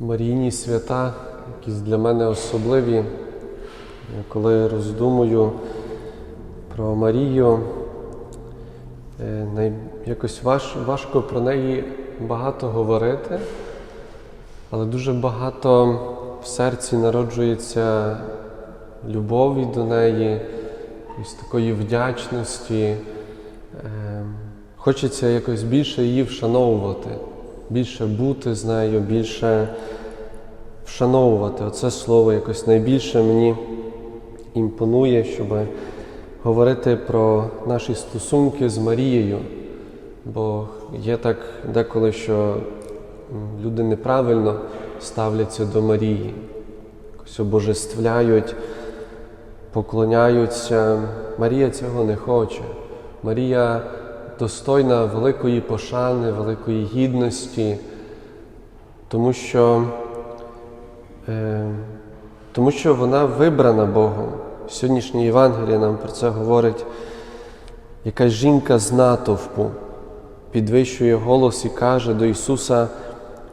Марійні свята, якісь для мене особливі. Коли роздумую про Марію, е, якось важ, важко про неї багато говорити, але дуже багато в серці народжується любові до неї, якоїсь такої вдячності. Е, Хочеться якось більше її вшановувати, більше бути з нею, більше вшановувати. Оце слово якось найбільше мені імпонує, щоб говорити про наші стосунки з Марією. Бо є так деколи, що люди неправильно ставляться до Марії, якось обожествляють, поклоняються. Марія цього не хоче. Марія достойна великої пошани, великої гідності, тому що, е, тому що вона вибрана Богом. Сьогоднішнє Євангеліє нам про це говорить. Якась жінка з натовпу підвищує голос і каже до Ісуса: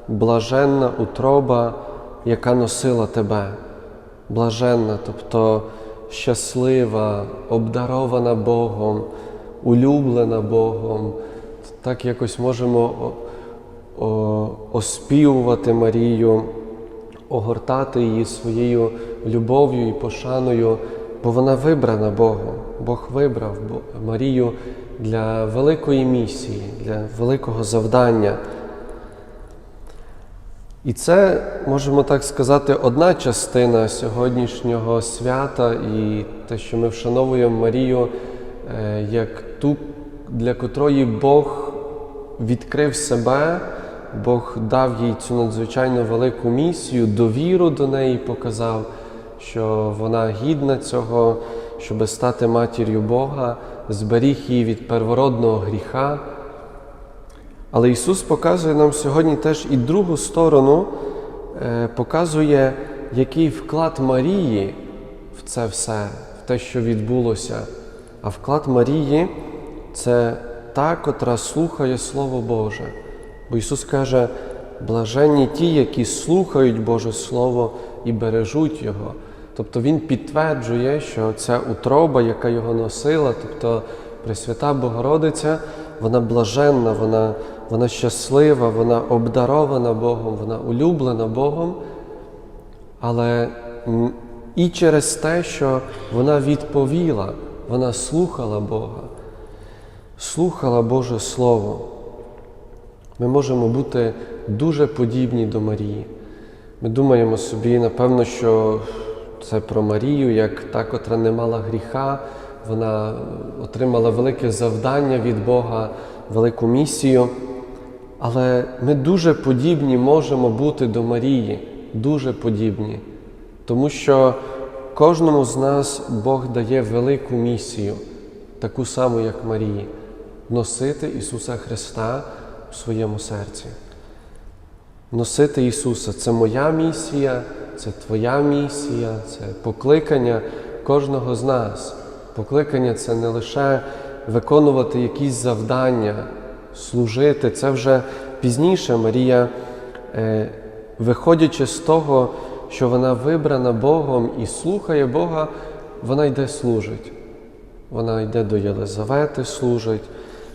блаженна утроба, яка носила тебе. Блаженна, тобто щаслива, обдарована Богом, улюблена Богом. Так якось можемо оспівувати Марію, огортати її своєю любов'ю і пошаною, бо вона вибрана Богом. Бог вибрав Марію для великої місії, для великого завдання. І це, можемо так сказати, одна частина сьогоднішнього свята і те, що ми вшановуємо Марію е, як ту, для котрої Бог відкрив себе, Бог дав їй цю надзвичайно велику місію, довіру до неї показав, що вона гідна цього, щоб стати матір'ю Бога, зберіг її від первородного гріха. Але Ісус показує нам сьогодні теж і другу сторону, е, показує, який вклад Марії в це все, в те, що відбулося. А вклад Марії це та, котра слухає Слово Боже. Бо Ісус каже, блаженні ті, які слухають Боже Слово і бережуть Його. Тобто Він підтверджує, що ця утроба, яка його носила, тобто Пресвята Богородиця, вона блаженна, вона, вона щаслива, вона обдарована Богом, вона улюблена Богом, але і через те, що вона відповіла, вона слухала Бога, слухала Боже Слово. Ми можемо бути дуже подібні до Марії. Ми думаємо собі, напевно, що це про Марію, як та, котра не мала гріха, вона отримала велике завдання від Бога, велику місію. Але ми дуже подібні можемо бути до Марії, дуже подібні, тому що кожному з нас Бог дає велику місію, таку саму, як Марії, носити Ісуса Христа у своєму серці. Носити Ісуса це моя місія, це Твоя місія, це покликання кожного з нас. Покликання це не лише виконувати якісь завдання, служити. Це вже пізніше Марія, е, виходячи з того, що вона вибрана Богом і слухає Бога, вона йде служить. Вона йде до Єлизавети, служить,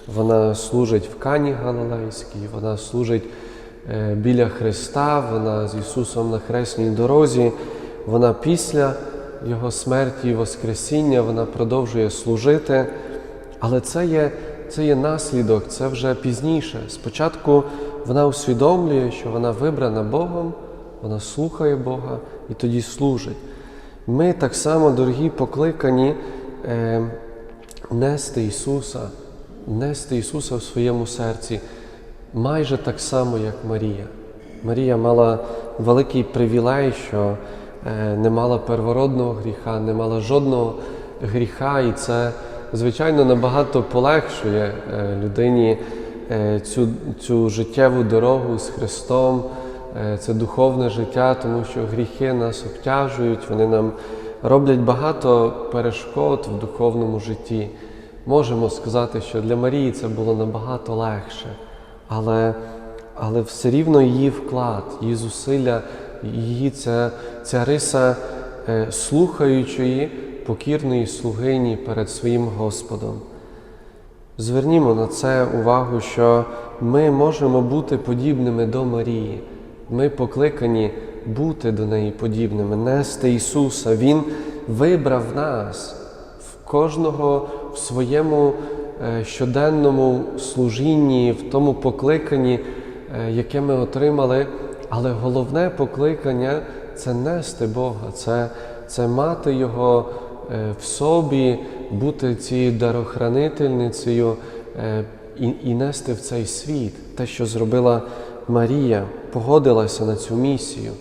вона служить в Кані Галилейській, вона служить е, біля Христа, вона з Ісусом на хресній дорозі, вона після Його смерті і Воскресіння, вона продовжує служити. Але це є, це є наслідок, це вже пізніше. Спочатку вона усвідомлює, що вона вибрана Богом, вона слухає Бога і тоді служить. Ми так само, дорогі, покликані е, нести Ісуса, нести Ісуса в своєму серці, майже так само, як Марія. Марія мала великий привілей, що е, не мала первородного гріха, не мала жодного гріха, і це, звичайно, набагато полегшує е, людині е, цю, цю життєву дорогу з Христом, це духовне життя, тому що гріхи нас обтяжують, вони нам роблять багато перешкод в духовному житті. Можемо сказати, що для Марії це було набагато легше. Але, але все рівно її вклад, її зусилля, її ця, ця риса е, слухаючої, покірної слугині перед своїм Господом. Звернімо на це увагу, що ми можемо бути подібними до Марії. Ми покликані бути до неї подібними, нести Ісуса. Він вибрав нас кожного в своєму е, щоденному служінні, в тому покликанні, е, яке ми отримали. Але головне покликання це нести Бога, це, це мати Його е, в собі, бути цією дарохранительницею і, і нести в цей світ. Те, що зробила Марія, погодилася на цю місію.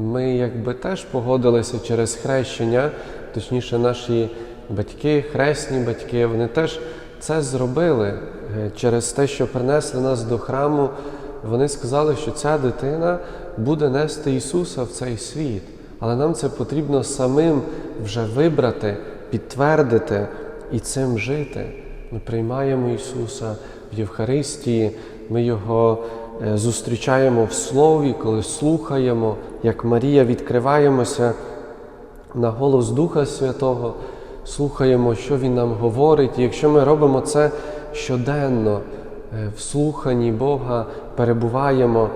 Ми якби теж погодилися через хрещення, точніше, наші батьки, хресні батьки, вони теж це зробили Е, через те, що принесли нас до храму. Вони сказали, що ця дитина буде нести Ісуса в цей світ. Але нам це потрібно самим вже вибрати, підтвердити і цим жити. Ми приймаємо Ісуса в Євхаристії, ми Його е, зустрічаємо в Слові, коли слухаємо, як Марія відкриваємося на голос Духа Святого, слухаємо, що Він нам говорить. І якщо ми робимо це щоденно, е, в слуханні Бога перебуваємо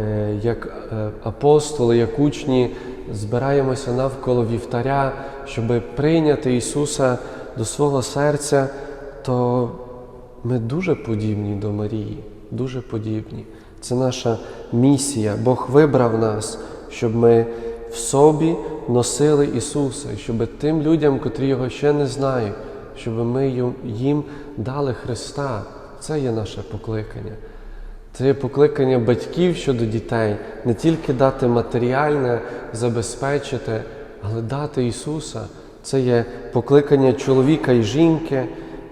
е, як е, апостоли, як учні, збираємося навколо вівтаря, щоб прийняти Ісуса до свого серця, то ми дуже подібні до Марії, дуже подібні. Це наша місія. Бог вибрав нас, щоб ми в собі носили Ісуса, і щоб тим людям, котрі його ще не знають, щоб ми їм дали Христа. Це є наше покликання. Це є покликання батьків щодо дітей, не тільки дати матеріальне, забезпечити, але дати Ісуса. Це є покликання чоловіка і жінки,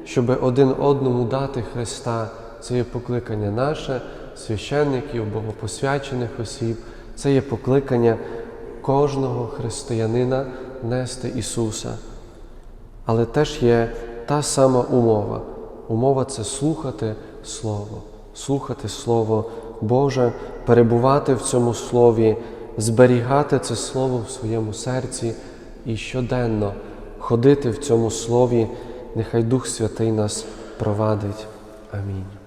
щоб один одному дати Христа. Це є покликання наше, священників, богопосвячених осіб. Це є покликання кожного християнина нести Ісуса. Але теж є та сама умова. Умова це слухати Слово, слухати Слово Боже, перебувати в цьому Слові, зберігати це Слово в своєму серці і щоденно ходити в цьому Слові. Нехай Дух Святий нас провадить. Амінь.